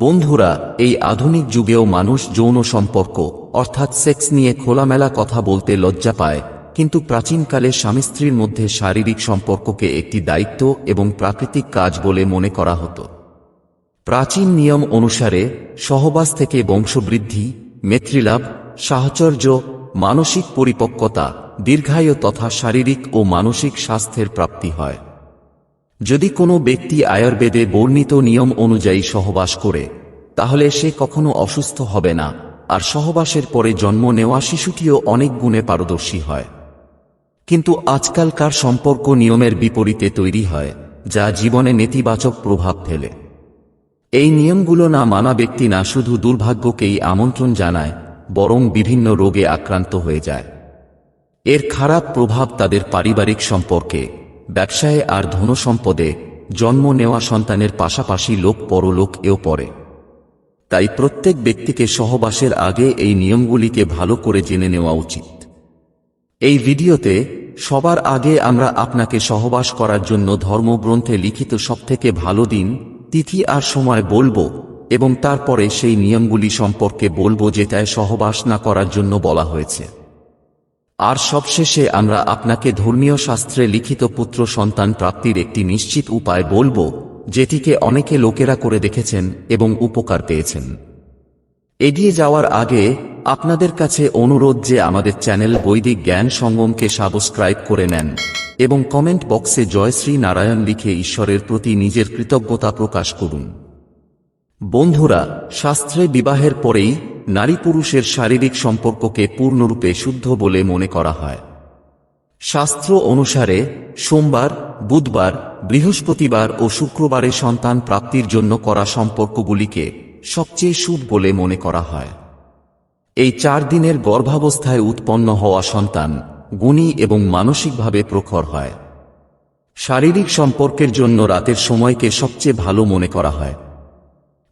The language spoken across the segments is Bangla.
বন্ধুরা, এই আধুনিক যুগেও মানুষ যৌন সম্পর্ক, অর্থাৎ সেক্স নিয়ে খোলামেলা কথা বলতে লজ্জা পায়, কিন্তু প্রাচীনকালে স্বামী স্ত্রীর মধ্যে শারীরিক সম্পর্ককে একটি দায়িত্ব এবং প্রাকৃতিক কাজ বলে মনে করা হতো। প্রাচীন নিয়ম অনুসারে, সহবাস থেকে বংশবৃদ্ধি মেত্রীলাভ সাহচর্য, মানসিক পরিপক্কতা, দীর্ঘায়ু তথা শারীরিক ও মানসিক স্বাস্থ্যের প্রাপ্তি হয়। যদি কোনো ব্যক্তি আয়ুর্বেদে বর্ণিত নিয়ম অনুযায়ী সহবাস করে, তাহলে সে কখনো অসুস্থ হবে না, আর সহবাসের পরে জন্ম নেওয়া শিশুটিও অনেক গুণে পারদর্শী হয়। কিন্তু আজকালকার সম্পর্ক নিয়মের বিপরীতে তৈরি হয়, যা জীবনে নেতিবাচক প্রভাব ফেলে। এই নিয়মগুলো না মানা ব্যক্তি না শুধু দুর্ভাগ্যকেই আমন্ত্রণ জানায়, বরং বিভিন্ন রোগে আক্রান্ত হয়ে যায়। এর খারাপ প্রভাব তাদের পারিবারিক সম্পর্কে ব্যবসায়ে আর ধনসম্পদে জন্ম নেওয়া সন্তানের পাশাপাশি লোক পরলোক এও পড়ে। তাই প্রত্যেক ব্যক্তিকে সহবাসের আগে এই নিয়মগুলিকে ভালো করে জেনে নেওয়া উচিত। এই ভিডিওতে সবার আগে আমরা আপনাকে সহবাস করার জন্য ধর্মগ্রন্থে লিখিত সবথেকে ভালো দিন, তিথি আর সময় বলব এবং তারপরে সেই নিয়মগুলি সম্পর্কে বলব যেটায় সহবাস না করার জন্য বলা হয়েছে। আর সবশেষে আমরা আপনাকে ধর্মীয় শাস্ত্রে লিখিত পুত্র সন্তান প্রাপ্তির একটি নিশ্চিত উপায় বলব, যেটিকে অনেকে লোকেরা করে দেখেছেন এবং উপকার পেয়েছেন। এগিয়ে যাওয়ার আগে, আপনাদের কাছে অনুরোধ যে আমাদের চ্যানেল বৈদিক জ্ঞান সঙ্গমকে সাবস্ক্রাইব করে নেন, এবং কমেন্ট বক্সে জয় শ্রী নারায়ণ লিখে ঈশ্বরের প্রতি নিজের কৃতজ্ঞতা প্রকাশ করুন। বন্ধুরা, শাস্ত্রে বিবাহের পরেই নারী পুরুষের শারীরিক সম্পর্ককে পূর্ণরূপে শুদ্ধ বলে মনে করা হয়। শাস্ত্র অনুসারে, সোমবার, বুধবার, বৃহস্পতিবার ও শুক্রবারে সন্তান প্রাপ্তির জন্য করা সম্পর্কগুলিকে সবচেয়ে শুভ বলে মনে করা হয়। এই চার দিনের গর্ভাবস্থায় উৎপন্ন হওয়া সন্তান গুণী এবং মানসিকভাবে প্রখর হয়। শারীরিক সম্পর্কের জন্য রাতের সময়কে সবচেয়ে ভালো মনে করা হয়।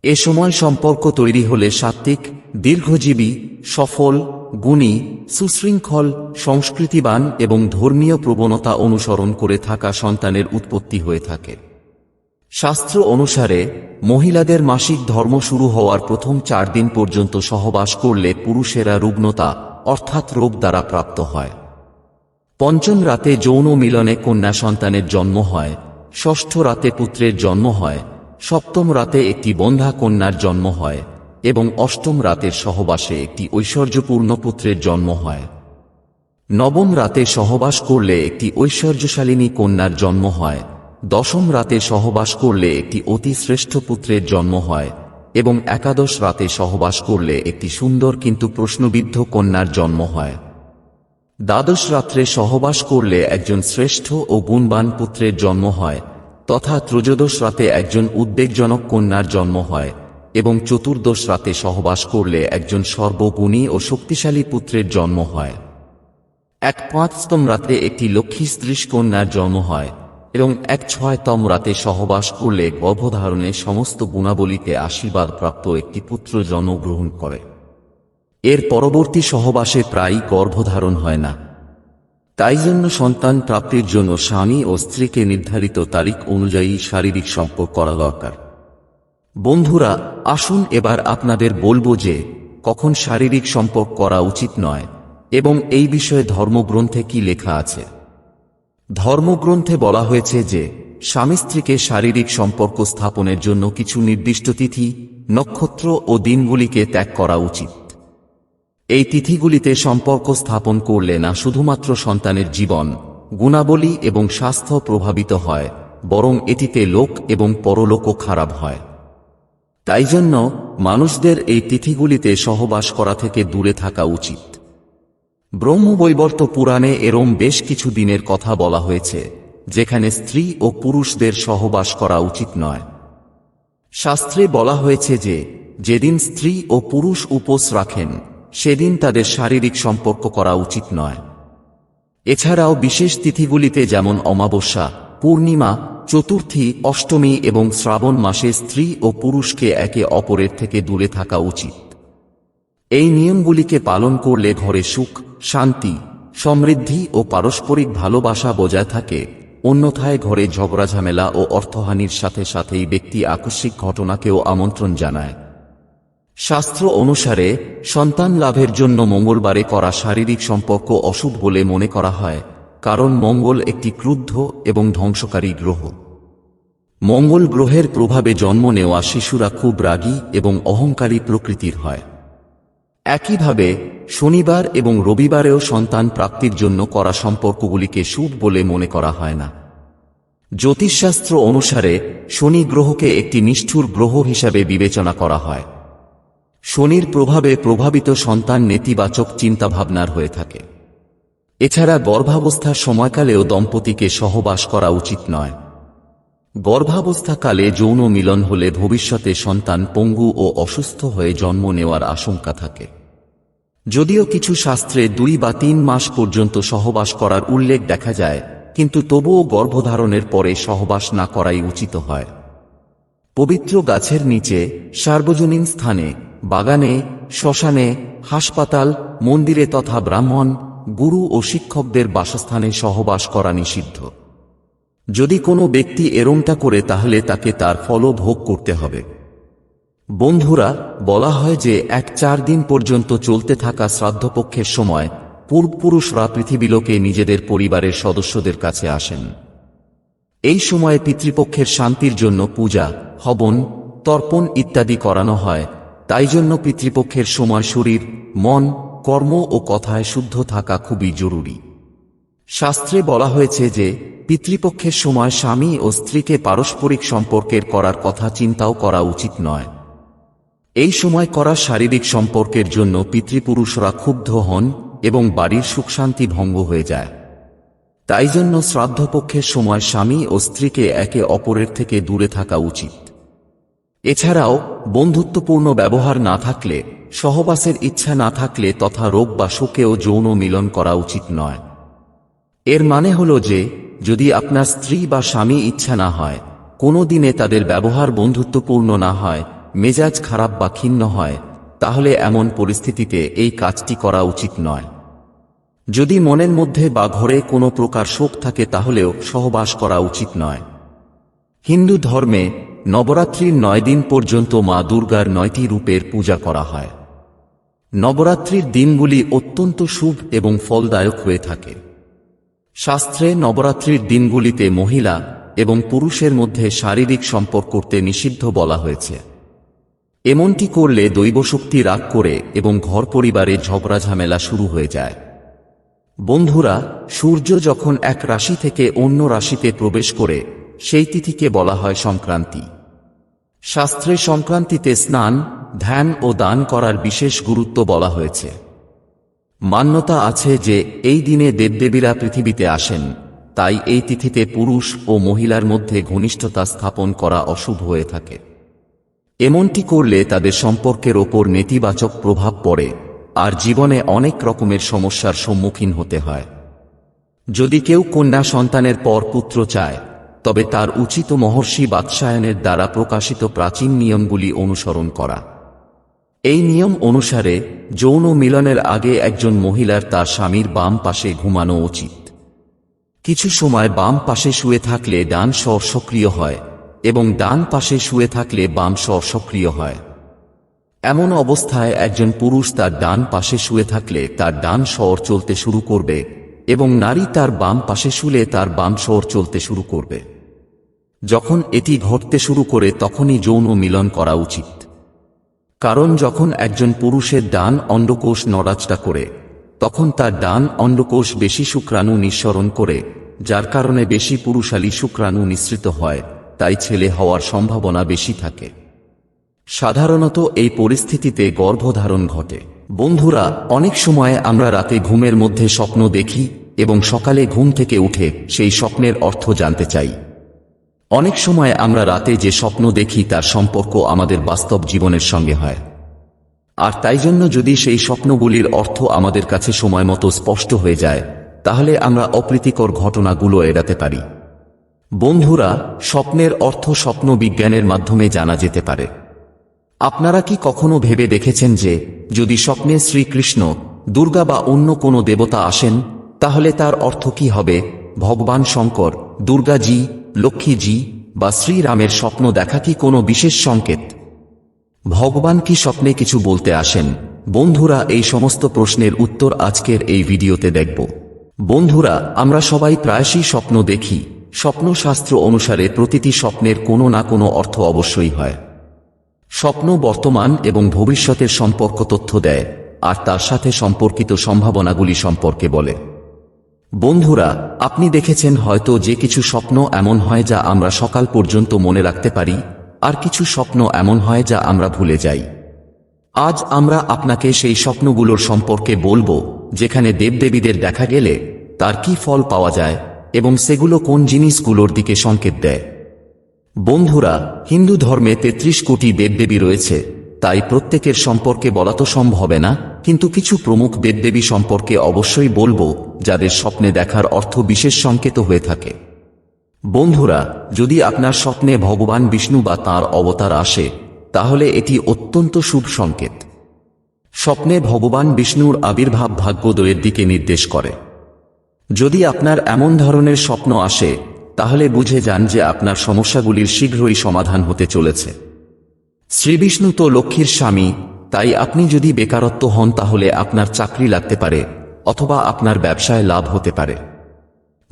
এ সময় সম্পর্ক তৈরি হলে সাত্ত্বিক, দীর্ঘজীবী, সফল, গুণী, সুশৃঙ্খল, সংস্কৃতিবান এবং ধর্মীয় প্রবণতা অনুসরণ করে থাকা সন্তানের উৎপত্তি হয়ে থাকে। শাস্ত্র অনুসারে, মহিলাদের মাসিক ধর্ম শুরু হওয়ার প্রথম চার দিন পর্যন্ত সহবাস করলে পুরুষেরা রুগ্নতা অর্থাৎ রোগ দ্বারা প্রাপ্ত হয়। পঞ্চম রাতে যৌন মিলনে কন্যা সন্তানের জন্ম হয়, ষষ্ঠ রাতে পুত্রের জন্ম হয় সপ্তম রাতে একটি বন্ধা কন্যার জন্ম হয়, এবং অষ্টম রাতের সহবাসে একটি ঐশ্বর্যপূর্ণ পুত্রের জন্ম হয়। নবম রাতে সহবাস করলে একটি ঐশ্বর্যশালিনী কন্যার জন্ম হয়, দশম রাতে সহবাস করলে একটি অতি শ্রেষ্ঠ পুত্রের জন্ম হয়, এবং একাদশ রাতে সহবাস করলে একটি সুন্দর কিন্তু প্রশ্নবিদ্ধ কন্যার জন্ম হয়। দ্বাদশ রাত্রে সহবাস করলে একজন শ্রেষ্ঠ ও গুণবান পুত্রের জন্ম হয় তথা ত্রয়োদশ রাতে একজন উদ্বেগজনক কন্যার জন্ম হয়, এবং চতুর্দশ রাতে সহবাস করলে একজন সর্বগুণী ও শক্তিশালী পুত্রের জন্ম হয়। এক পাঁচতম রাতে একটি লক্ষ্মী স্ত্রী কন্যার জন্ম হয়, এবং এক ছয়তম রাতে সহবাস করলে গর্ভধারণে সমস্ত গুণাবলীতে আশীর্বাদ প্রাপ্ত একটি পুত্র জন্মগ্রহণ করে। এর পরবর্তী সহবাসে প্রায়ই গর্ভধারণ হয় না। তাই জন্য সন্তান প্রাপ্তির জন্য স্বামী ও স্ত্রীকে নির্ধারিত তারিখ অনুযায়ী শারীরিক সম্পর্ক করা দরকার। বন্ধুরা, আসুন এবার আপনাদের বলব যে, কখন শারীরিক সম্পর্ক করা উচিত নয়, এবং এই বিষয়ে ধর্মগ্রন্থে কি লেখা আছে। ধর্মগ্রন্থে বলা হয়েছে যে, স্বামী স্ত্রীকে শারীরিক সম্পর্ক স্থাপনের জন্য কিছু নির্দিষ্ট তিথি, নক্ষত্র ও দিনগুলিকে ত্যাগ করা উচিত। এই তিথিগুলিতে সম্পর্ক স্থাপন করলে না শুধুমাত্র সন্তানের জীবন, গুণাবলী এবং স্বাস্থ্য প্রভাবিত হয়, বরং এটিতে লোক এবং পরলোকও খারাপ হয়। তাই জন্য মানুষদের এই তিথিগুলিতে সহবাস করা থেকে দূরে থাকা উচিত। ব্রহ্মবৈবর্ত পুরাণে এরম বেশ কিছু দিনের কথা বলা হয়েছে, যেখানে স্ত্রী ও পুরুষদের সহবাস করা উচিত নয়। শাস্ত্রে বলা হয়েছে যে, যেদিন স্ত্রী ও পুরুষ উপোস রাখেন সেদিন তাদের শারীরিক সম্পর্ক করা উচিত নয়। এছাড়াও বিশেষ তিথিগুলিতে যেমন অমাবস্যা, পূর্ণিমা, চতুর্থী, অষ্টমী এবং শ্রাবণ মাসে স্ত্রী ও পুরুষকে একে অপরের থেকে দূরে থাকা উচিত। এই নিয়মগুলিকে পালন করলে ঘরে সুখ, শান্তি, সমৃদ্ধি ও পারস্পরিক ভালোবাসা বজায় থাকে। অন্যথায় ঘরে ঝগড়া, ঝামেলা ও অর্থহানির সাথে সাথেই ব্যক্তি আকস্মিক ঘটনাকেও আমন্ত্রণ জানায়। শাস্ত্র অনুসারে, সন্তান লাভের জন্য মঙ্গলবারে করা শারীরিক সম্পর্ক অশুভ বলে মনে করা হয়, কারণ মঙ্গল একটি ক্রুদ্ধ এবং ধ্বংসকারী গ্রহ। মঙ্গল গ্রহের প্রভাবে জন্ম নেওয়া শিশুরা খুব রাগী এবং অহংকারী প্রকৃতির হয়। একইভাবে, শনিবার এবং রবিবারেও সন্তান প্রাপ্তির জন্য করা সম্পর্কগুলিকে শুভ বলে মনে করা হয় না। জ্যোতিষশাস্ত্র অনুসারে, শনি গ্রহকে একটি নিষ্ঠুর গ্রহ হিসাবে বিবেচনা করা হয়। শনির প্রভাবে প্রভাবিত সন্তান নেতিবাচক চিন্তাভাবনার হয়ে থাকে। এছাড়া গর্ভাবস্থার সময়কালেও দম্পতিকে সহবাস করা উচিত নয়। গর্ভাবস্থাকালে যৌন মিলন হলে ভবিষ্যতে সন্তান পঙ্গু ও অসুস্থ হয়ে জন্ম নেওয়ার আশঙ্কা থাকে। যদিও কিছু শাস্ত্রে দুই বা তিন মাস পর্যন্ত সহবাস করার উল্লেখ দেখা যায়, কিন্তু তবুও গর্ভধারণের পরে সহবাস না করাই উচিত হয়। পবিত্র গাছের নিচে সার্বজনীন স্থানে বাগানে, শ্মশানে, হাসপাতাল, মন্দিরে তথা ব্রাহ্মণ, গুরু ও শিক্ষকদের বাসস্থানে সহবাস করা নিষিদ্ধ। যদি কোনো ব্যক্তি এরমটা করে তাহলে তাকে তার ফলও ভোগ করতে হবে। বন্ধুরা, বলা হয় যে এক চার দিন পর্যন্ত চলতে থাকা শ্রাদ্ধপক্ষের সময় পূর্বপুরুষরা পৃথিবীলোকে নিজেদের পরিবারের সদস্যদের কাছে আসেন। এই সময়ে পিতৃপক্ষের শান্তির জন্য পূজা, হবন, তর্পণ ইত্যাদি করানো হয় তাই জন্য পিতৃপক্ষের সময় শরীর, মন, কর্ম ও কথায় শুদ্ধ থাকা খুবই জরুরি। শাস্ত্রে বলা হয়েছে যে, পিতৃপক্ষের সময় স্বামী ও স্ত্রীকে পারস্পরিক সম্পর্কের করার কথা চিন্তাও করা উচিত নয়। এই সময় করা শারীরিক সম্পর্কের জন্য পিতৃপুরুষরা ক্ষুব্ধ হন এবং বাড়ির সুখশান্তি ভঙ্গ হয়ে যায়। তাই জন্য শ্রাদ্ধপক্ষের সময় স্বামী ও স্ত্রীকে একে অপরের থেকে দূরে থাকা উচিত। এছাড়াও, বন্ধুত্বপূর্ণ ব্যবহার না থাকলে, সহবাসের ইচ্ছা না থাকলে তথা রোগ বা শোকেও যৌন মিলন করা উচিত নয়। এর মানে হল যে, যদি আপনার স্ত্রী বা স্বামী ইচ্ছা না হয়, কোনো দিনে তাদের ব্যবহার বন্ধুত্বপূর্ণ না হয়, মেজাজ খারাপ বা ক্ষিন্ন হয়, তাহলে এমন পরিস্থিতিতে এই কাজটি করা উচিত নয়। যদি মনের মধ্যে বা ঘরে কোনো প্রকার শোক থাকে তাহলেও সহবাস করা উচিত নয়। হিন্দু ধর্মে নবরাত্রির নয় দিন পর্যন্ত মা দুর্গার নয়টি রূপের পূজা করা হয়। নবরাত্রির দিনগুলি অত্যন্ত শুভ এবং ফলদায়ক হয়ে থাকে। শাস্ত্রে নবরাত্রির দিনগুলিতে মহিলা এবং পুরুষের মধ্যে শারীরিক সম্পর্ক করতে নিষিদ্ধ বলা হয়েছে। এমনটি করলে দৈবশক্তি রাগ করে এবং ঘর পরিবারে ঝগড়া ঝামেলা শুরু হয়ে যায়। বন্ধুরা, সূর্য যখন এক রাশি থেকে অন্য রাশিতে প্রবেশ করে সেই তিথিকে বলা হয় সংক্রান্তি। শাস্ত্রে সংক্রান্তিতে স্নান, ধ্যান ও দান করার বিশেষ গুরুত্ব বলা হয়েছে। মান্যতা আছে যে এই দিনে দেবদেবীরা পৃথিবীতে আসেন, তাই এই তিথিতে পুরুষ ও মহিলার মধ্যে ঘনিষ্ঠতা স্থাপন করা অশুভ হয়ে থাকে। এমনটি করলে তাদের সম্পর্কের ওপর নেতিবাচক প্রভাব পড়ে, আর জীবনে অনেক রকমের সমস্যার সম্মুখীন হতে হয়। যদি কেউ কন্যা সন্তানের পর পুত্র চায় তবে তার উচিত মহর্ষি বাৎসায়নের দ্বারা প্রকাশিত প্রাচীন নিয়মগুলি অনুসরণ করা। এই নিয়ম অনুসারে যৌন মিলনের আগে একজন মহিলার তার স্বামীর বাম পাশে ঘুমানো উচিত। কিছু সময় বাম পাশে শুয়ে থাকলে ডান স্বর সক্রিয় হয় এবং ডান পাশে শুয়ে থাকলে বাম স্বর সক্রিয় হয়। এমন অবস্থায় একজন পুরুষ তার ডান পাশে শুয়ে থাকলে তার ডান স্বর চলতে শুরু করবে এবং নারী তার বাম পাশে শুলে তার বাম স্বর চলতে শুরু করবে। যখন এটি ঘটতে শুরু করে তখনই যৌন মিলন করা উচিত। কারণ যখন একজন পুরুষের ডান অন্ডকোষ নড়াচড়া করে, তখন তার ডান অন্ডকোষ বেশি শুক্রাণু নিঃসরণ করে, যার কারণে বেশি পুরুষালী শুক্রাণু নিঃসৃত হয়, তাই ছেলে হওয়ার সম্ভাবনা বেশি থাকে। সাধারণত এই পরিস্থিতিতে গর্ভধারণ ঘটে। বন্ধুরা, অনেক সময় আমরা রাতে ঘুমের মধ্যে স্বপ্ন দেখি এবং সকালে ঘুম থেকে উঠে সেই স্বপ্নের অর্থ জানতে চাই। অনেক সময় আমরা রাতে যে স্বপ্ন দেখি তার সম্পর্ক আমাদের বাস্তব জীবনের সঙ্গে হয়। আর তাই জন্য যদি সেই স্বপ্নগুলির অর্থ আমাদের কাছে সময় মতো স্পষ্ট হয়ে যায়, তাহলে আমরা অপ্রীতিকর ঘটনাগুলো এড়াতে পারি। বন্ধুরা, স্বপ্নের অর্থ স্বপ্ন বিজ্ঞানের মাধ্যমে জানা যেতে পারে। আপনারা কি কখনো ভেবে দেখেছেন যে, যদি স্বপ্নে শ্রীকৃষ্ণ, দুর্গা বা অন্য কোনো দেবতা আসেন, তাহলে তার অর্থ কি হবে? ভগবান শঙ্কর, দুর্গাজি লক্ষ্মীজি বা শ্রীরামের স্বপ্ন দেখা কি কোনো বিশেষ সংকেত? ভগবান কি স্বপ্নে কিছু বলতে আসেন? বন্ধুরা, এই সমস্ত প্রশ্নের উত্তর আজকের এই ভিডিওতে দেখব। বন্ধুরা, আমরা সবাই প্রায়শই স্বপ্ন দেখি। স্বপ্নশাস্ত্র অনুসারে প্রতিটি স্বপ্নের কোনো না কোনো অর্থ অবশ্যই হয়। স্বপ্ন বর্তমান এবং ভবিষ্যতের সম্পর্ক তথ্য দেয়, আর তার সাথে সম্পর্কিত সম্ভাবনাগুলি সম্পর্কে বলে। বন্ধুরা, আপনি দেখেছেন হয়তো যে কিছু স্বপ্ন এমন হয় যা আমরা সকাল পর্যন্ত মনে রাখতে পারি, আর কিছু স্বপ্ন এমন হয় যা আমরা ভুলে যাই। আজ আমরা আপনাকে সেই স্বপ্নগুলোর সম্পর্কে বলব, যেখানে দেবদেবীদের দেখা গেলে তার কি ফল পাওয়া যায় এবং সেগুলো কোন জিনিসগুলোর দিকে সংকেত দেয়। বন্ধুরা, হিন্দু ধর্মে ৩৩ কোটি দেবদেবী রয়েছে। তাই প্রত্যেকের সম্পর্কে বলা তো সম্ভবে না, কিন্তু কিছু প্রমুখ দেবদেবী সম্পর্কে অবশ্যই বলব, যাদের স্বপ্নে দেখার অর্থ বিশেষ সংকেত হয়ে থাকে। বন্ধুরা, যদি আপনার স্বপ্নে ভগবান বিষ্ণু বা তাঁর অবতার আসে, তাহলে এটি অত্যন্ত শুভ সংকেত। স্বপ্নে ভগবান বিষ্ণুর আবির্ভাব ভাগ্যোদয়ের দিকে নির্দেশ করে। যদি আপনার এমন ধরনের স্বপ্ন আসে, তাহলে বুঝে যান যে আপনার সমস্যাগুলির শীঘ্রই সমাধান হতে চলেছে। শ্রীবিষ্ণু তো লক্ষ্মীর স্বামী, তাই আপনি যদি বেকারত্ব হন তাহলে আপনার চাকরি লাগতে পারে, অথবা আপনার ব্যবসায় লাভ হতে পারে।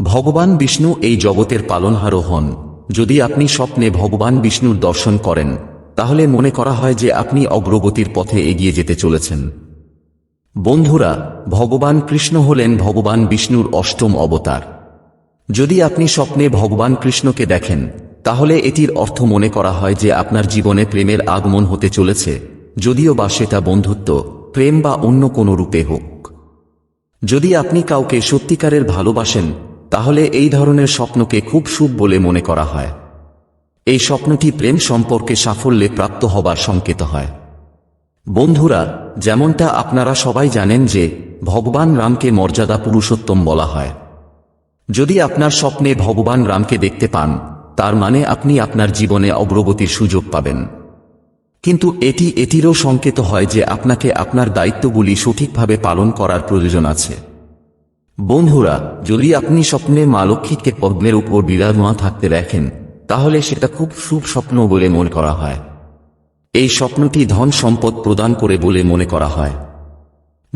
ভগবান বিষ্ণু এই জগতের পালনহারও হন। যদি আপনি স্বপ্নে ভগবান বিষ্ণুর দর্শন করেন, তাহলে মনে করা হয় যে আপনি অগ্রগতির পথে এগিয়ে যেতে চলেছেন। বন্ধুরা, ভগবান কৃষ্ণ হলেন ভগবান বিষ্ণুর অষ্টম অবতার। যদি আপনি স্বপ্নে ভগবান কৃষ্ণকে দেখেন তাহলে এটির অর্থ মনে করা হয় যে আপনার জীবনে প্রেমের আগমন হতে চলেছে, যদিও বা সেটা বন্ধুত্ব, প্রেম বা অন্য কোনো রূপে হোক। যদি আপনি কাউকে সত্যিকারের ভালোবাসেন, তাহলে এই ধরনের স্বপ্নকে খুব শুভ বলে মনে করা হয়। এই স্বপ্নটি প্রেম সম্পর্কে সাফল্যে প্রাপ্ত হবার সংকেত হয়। বন্ধুরা, যেমনটা আপনারা সবাই জানেন যে, ভগবান রামকে মর্যাদা পুরুষোত্তম বলা হয়। যদি আপনার স্বপ্নে ভগবান রামকে দেখতে পান তার মানে আপনি আপনার জীবনে অগ্রগতির সুযোগ পাবেন। কিন্তু এটি, এটিরও সংকেত হয় যে আপনাকে আপনার দায়িত্বগুলি সঠিকভাবে পালন করার প্রয়োজন আছে। বন্ধুরা, যদি আপনি স্বপ্নে মা লক্ষ্মীকে পদ্মের উপর বিরাজমান থাকতে দেখেন, তাহলে সেটা খুব শুভ স্বপ্ন বলে মনে করা হয়। এই স্বপ্নটি ধন সম্পদ প্রদান করে বলে মনে করা হয়।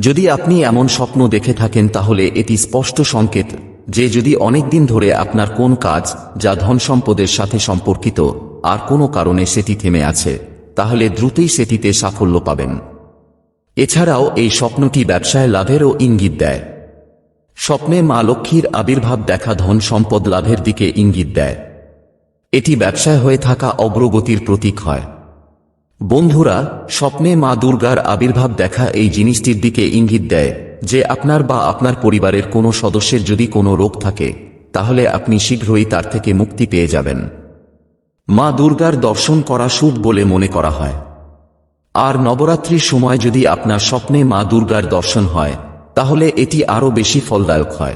যদি আপনি এমন স্বপ্ন দেখে থাকেন, তাহলে এটি স্পষ্ট সংকেত যে যদি অনেক দিন ধরে আপনার কোন কাজ, যা ধন সম্পদের সাথে সম্পর্কিত, আর কোনো কারণে সেটি থেমে আছে, তাহলে দ্রুতই সেটিতে সাফল্য পাবেন। এছাড়াও এই স্বপ্নটি ব্যবসায় লাভেরও ইঙ্গিত দেয়। স্বপ্নে মা লক্ষ্মীর আবির্ভাব দেখা ধন সম্পদ লাভের দিকে ইঙ্গিত দেয়। এটি ব্যবসায় হয়ে থাকা অগ্রগতির প্রতীক হয়। বন্ধুরা, স্বপ্নে মা দুর্গার আবির্ভাব দেখা এই জিনিসটির দিকে ইঙ্গিত দেয়, যে আপনার বা আপনার পরিবারের কোনো সদস্যের যদি কোনো রোগ থাকে, তাহলে আপনি শীঘ্রই তার থেকে মুক্তি পেয়ে যাবেন। মা দুর্গার দর্শন করা শুভ বলে মনে করা হয়। আর নবরাত্রির সময় যদি আপনার স্বপ্নে মা দুর্গার দর্শন হয়, তাহলে এটি আরও বেশি ফলদায়ক হয়।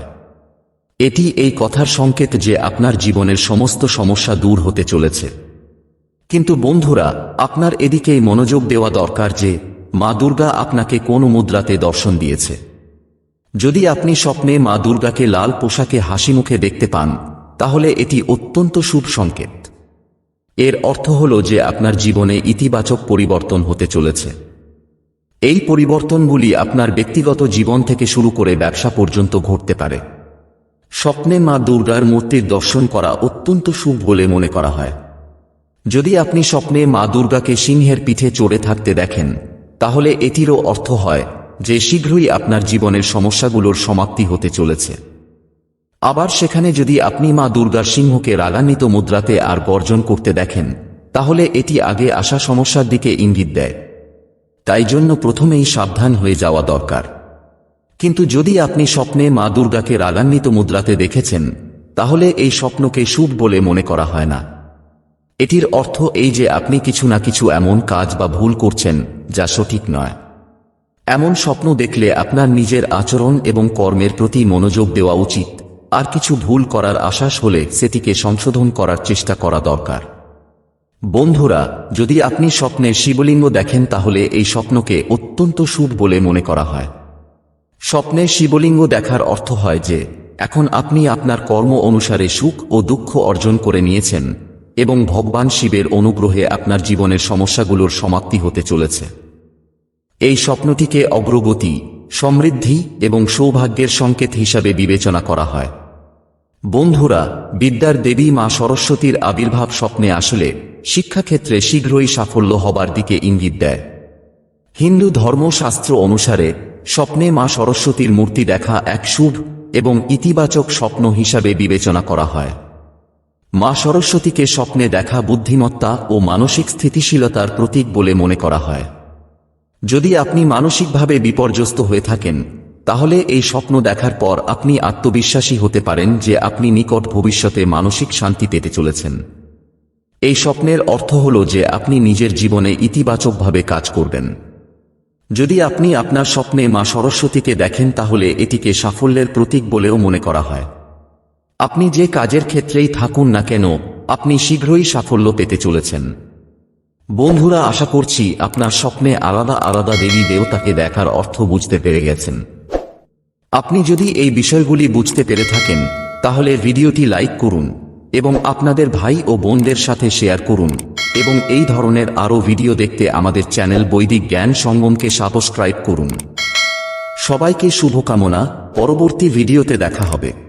এটি এই কথার সংকেত যে আপনার জীবনের সমস্ত সমস্যা দূর হতে চলেছে। কিন্তু বন্ধুরা, আপনার এদিকেই মনোযোগ দেওয়া দরকার যে, মা দুর্গা আপনাকে কোন মুদ্রাতে দর্শন দিয়েছে। যদি আপনি স্বপ্নে মা দুর্গাকে লাল পোশাকে হাসি মুখে দেখতে পান, তাহলে এটি অত্যন্ত শুভ সংকেত। এর অর্থ হল যে আপনার জীবনে ইতিবাচক পরিবর্তন হতে চলেছে। এই পরিবর্তনগুলি আপনার ব্যক্তিগত জীবন থেকে শুরু করে ব্যবসা পর্যন্ত ঘটতে পারে। স্বপ্নে মা দুর্গার মূর্তির দর্শন করা অত্যন্ত শুভ বলে মনে করা হয়। যদি আপনি স্বপ্নে মা দুর্গাকে সিংহের পিঠে চড়ে থাকতে দেখেন, তাহলে এটিরও অর্থ হয় যে শীঘ্রই আপনার জীবনের সমস্যাগুলোর সমাপ্তি হতে চলেছে। আবার সেখানে যদি আপনি মা দুর্গার সিংহকে রাগান্বিত মুদ্রাতে আর গর্জন করতে দেখেন, তাহলে এটি আগে আসা সমস্যার দিকে ইঙ্গিত দেয়। তাই জন্য প্রথমেই সাবধান হয়ে যাওয়া দরকার। কিন্তু যদি আপনি স্বপ্নে মা দুর্গাকে রাগান্বিত মুদ্রাতে দেখেছেন, তাহলে এই স্বপ্নকে শুভ বলে মনে করা হয় না। এটির অর্থ এই যে আপনি কিছু না কিছু এমন কাজ বা ভুল করছেন, যা সঠিক নয়। এমন স্বপ্ন দেখলে আপনার নিজের আচরণ এবং কর্মের প্রতি মনোযোগ দেওয়া উচিত। আর কিছু ভুল করার আশ্বাস হলে সেটিকে সংশোধন করার চেষ্টা করা দরকার। বন্ধুরা, যদি আপনি স্বপ্নে শিবলিঙ্গ দেখেন, তাহলে এই স্বপ্নকে অত্যন্ত শুভ বলে মনে করা হয়। স্বপ্নে শিবলিঙ্গ দেখার অর্থ হয় যে, এখন আপনি আপনার কর্ম অনুসারে সুখ ও দুঃখ অর্জন করে নিয়েছেন। এবং ভগবান শিবের অনুগ্রহে আপনার জীবনের সমস্যাগুলোর সমাপ্তি হতে চলেছে। এই স্বপ্নটিকে অগ্রগতি, সমৃদ্ধি এবং সৌভাগ্যের সংকেত হিসাবে বিবেচনা করা হয়। বন্ধুরা, বিদ্যার দেবী মা সরস্বতীর আবির্ভাব স্বপ্নে আসলে শিক্ষাক্ষেত্রে শীঘ্রই সাফল্য হবার দিকে ইঙ্গিত দেয়। হিন্দু ধর্মশাস্ত্র অনুসারে, স্বপ্নে মা সরস্বতীর মূর্তি দেখা এক শুভ এবং ইতিবাচক স্বপ্ন হিসাবে বিবেচনা করা হয়। মা সরস্বতীকে স্বপ্নে দেখা বুদ্ধিমত্তা ও মানসিক স্থিতিশীলতার প্রতীক বলে মনে করা হয়। যদি আপনি মানসিকভাবে বিপর্যস্ত হয়ে থাকেন, তাহলে এই স্বপ্ন দেখার পর আপনি আত্মবিশ্বাসী হতে পারেন যে আপনি নিকট ভবিষ্যতে মানসিক শান্তি পেতে চলেছেন। এই স্বপ্নের অর্থ হল যে আপনি নিজের জীবনে ইতিবাচকভাবে কাজ করবেন। যদি আপনি আপনার স্বপ্নে মা সরস্বতীকে দেখেন, তাহলে এটিকে সাফল্যের প্রতীক বলেও মনে করা হয়। আপনি যে কাজের ক্ষেত্রেই থাকুন না কেন, আপনি শীঘ্রই সাফল্য পেতে চলেছেন। বন্ধুরা, আশা করছি আপনার স্বপ্নে আলাদা আলাদা দেবী দেবতাকে দেখার অর্থ বুঝতে পেরে গেছেন। আপনি যদি এই বিষয়গুলি বুঝতে পেরে থাকেন, তাহলে ভিডিওটি লাইক করুন এবং আপনাদের ভাই ও বোনদের সাথে শেয়ার করুন এবং এই ধরনের আরও ভিডিও দেখতে আমাদের চ্যানেল বৈদিক জ্ঞান সঙ্গমকে সাবস্ক্রাইব করুন। সবাইকে শুভকামনা, পরবর্তী ভিডিওতে দেখা হবে।